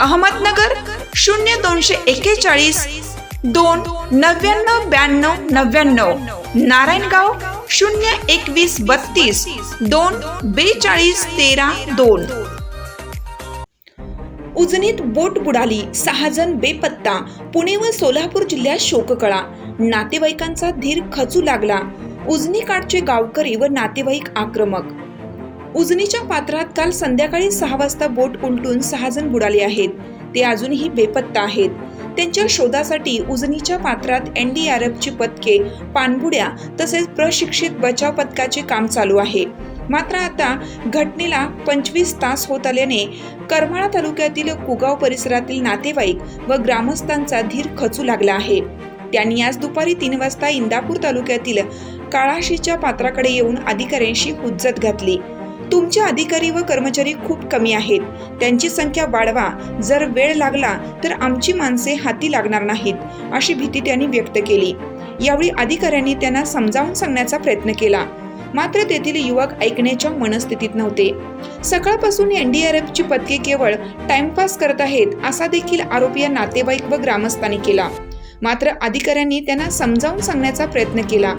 अहमदनगर शून्य दोनशे एक्केचाळीस दोन नव्याण्णव ब्याण्णव नव्याण्णव. नारायणगाव शून्य एकवीस बत्तीस दोन बेचाळीस तेरा दोन. उजनीत बोट बुडाली सहा जण बेपत्ता. पुणे व सोलापूर जिल्ह्यात शोककळा. नातेवाईकांचा धीर खचू लागला. उजनीकाठचे गावकरी व नातेवाईक आक्रमक उजनीच्या पात्रात काल संध्याकाळी सहा वाजता बोट उलटून सहा जण बुडाले आहेत. ते अजूनही बेपत्ता आहेत. त्यांच्या शोधासाठी उजनीच्या पात्रात एनडीआरएफची पथके पाणबुड्या तसेच प्रशिक्षित बचाव पथकाचे काम चालू आहे. मात्र आता घटनेला पंचवीस तास होत आल्याने करमाळा तालुक्यातील कुगाव परिसरातील नातेवाईक व ग्रामस्थांचा धीर खचू लागला आहे. त्यांनी आज दुपारी तीन वाजता इंदापूर तालुक्यातील काळाशीच्या पात्राकडे येऊन अधिकाऱ्यांशी हुज्जत घातली. तुमचे अधिकारी व कर्मचारी खूप कमी आहेत. त्यांची संख्या वाढवा. जर वेळ लागला तर आमची माणसे हाती लागणार नाहीत अशी भीती त्यांनी व्यक्त केली. यावेळी अधिकाऱ्यांनी त्यांना समजावून सांगण्याचा प्रयत्न केला. मात्र तेथील युवक ऐकण्याच्या मनस्थितीत नव्हते. सकाळपासून एनडीआरएफची पथके केवळ टाइमपास करत आहेत असा देखील आरोप या नातेवाईक व ग्रामस्थांनी केला. मात्र अधिकाऱ्यांनी त्यांना समजावून सांगण्याचा प्रयत्न केला.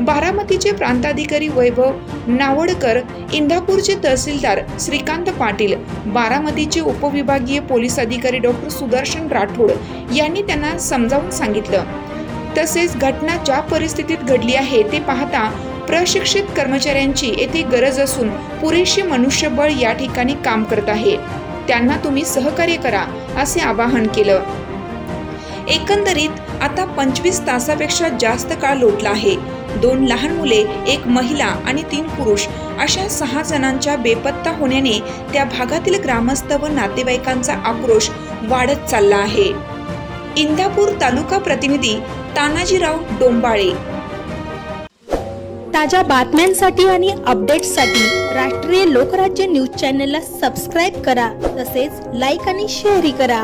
बारामतीचे प्रांताधिकारी वैभव नावडकर इंदापूरचे तहसीलदार श्रीकांत पाटील बारामतीचे उपविभागीय पोलीस अधिकारी डॉक्टर सुदर्शन राठोड यांनी त्यांना समजावून सांगितलं. तसेच घटना ज्या परिस्थितीत घडली आहे ते पाहता प्रशिक्षित कर्मचाऱ्यांची येथे गरज असून पुरेशी मनुष्यबळ या ठिकाणी काम करत आहे. त्यांना तुम्ही सहकार्य करा असे आवाहन केलं. एकंदरीत आता पंचवीस तासापेक्षा जास्त काळ लोटला आहे. दोन लहान मुले एक महिला आणि तीन पुरुष अशा सहा जणांच्या बेपत्ता होण्याने त्या भागातील ग्रामस्थ व नातेवाईकांचा आक्रोश वाढत चालला आहे. इंदापूर तालुका प्रतिनिधी तानाजीराव डोंबाळे. ताज्या बातम्यांसाठी आणि अपडेट्ससाठी राष्ट्रीय लोकराज्य न्यूज चॅनलला सबस्क्राईब करा तसेच लाईक आणि शेअरही करा.